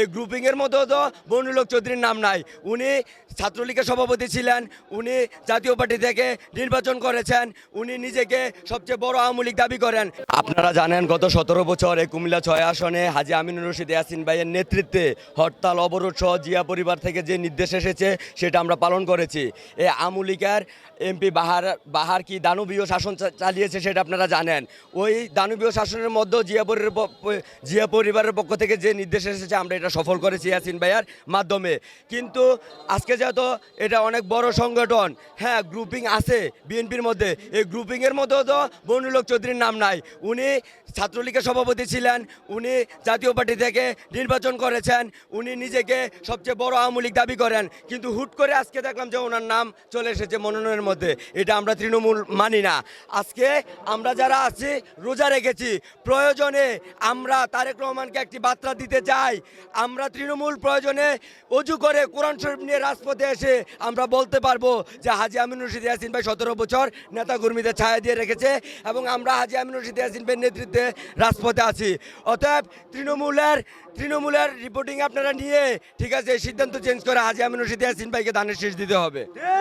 এই গ্রুপিংয়ের মধ্যেও তো বনুলোক চৌধুরীর নাম নাই। উনি ছাত্রলীগের সভাপতি ছিলেন, উনি জাতীয় পার্টি থেকে নির্বাচন করেছেন, উনি নিজেকে সবচেয়ে বড় আওয়ামী লীগ দাবি করেন। আপনারা জানেন, গত সতেরো বছর এই কুমিল্লা ছয় আসনে হাজি আমিনুর রশিদ ইয়াসিন ভাইয়ের নেতৃত্বে হরতাল, অবরোধ সহ জিয়া পরিবার থেকে যে নির্দেশ এসেছে, সেটা আমরা পালন করেছি। এই আওয়ামী লীগের এমপি বাহার বাহার কি দানবীয় শাসন চালিয়েছে সেটা আপনারা জানেন। ওই দানবীয় শাসনের মধ্যেও জিয়া পরিবারের জিয়া পরিবারের পক্ষ থেকে যে নির্দেশ এসেছে, আমরা এটা সফল করেছি ইয়াসিন ভাইয়ার মাধ্যমে। কিন্তু আজকে যেহেতু এটা অনেক বড় সংগঠন হ্যাঁ গ্রুপিং আছে বিএনপির মধ্যে। এই গ্রুপিংয়ের মধ্যেও তো বনুলোক চৌধুরীর নাম নাই। উনি ছাত্রলীগের সভাপতি ছিলেন, উনি জাতীয় পার্টি থেকে নির্বাচন করেছেন, উনি নিজেকে সবচেয়ে বড় আওয়ামী লীগ দাবি করেন। কিন্তু হুট করে আজকে দেখলাম যে ওনার নাম চলে এসেছে মনোনয়নের মধ্যে। এটা আমরা তৃণমূল মানি না। আজকে আমরা যারা আছি, রোজা রেখেছি। প্রয়োজনে আমরা তারেক রহমানকে একটি বার্তা দিতে চাই। আমরা তৃণমূল প্রয়োজনে অজু করে কোরআন শরীফ নিয়ে রাজপথে এসে আমরা বলতে পারব যে হাজি আমিন রশিদ ইয়াসিন ভাই সতেরো বছর নেতা কর্মীদের ছায়া দিয়ে রেখেছে এবং আমরা হাজি আমিন রশিদ ইয়াসিন ভাইয়ের নেতৃত্বে রাজপথে আছি। অতএব তৃণমূলের তৃণমূলের রিপোর্টিং আপনারা নিয়ে, ঠিক আছে, সিদ্ধান্ত চেঞ্জ করে হাজি আমিন রশিদ ইয়াসিন ভাইকে দানের শেষ দিতে হবে।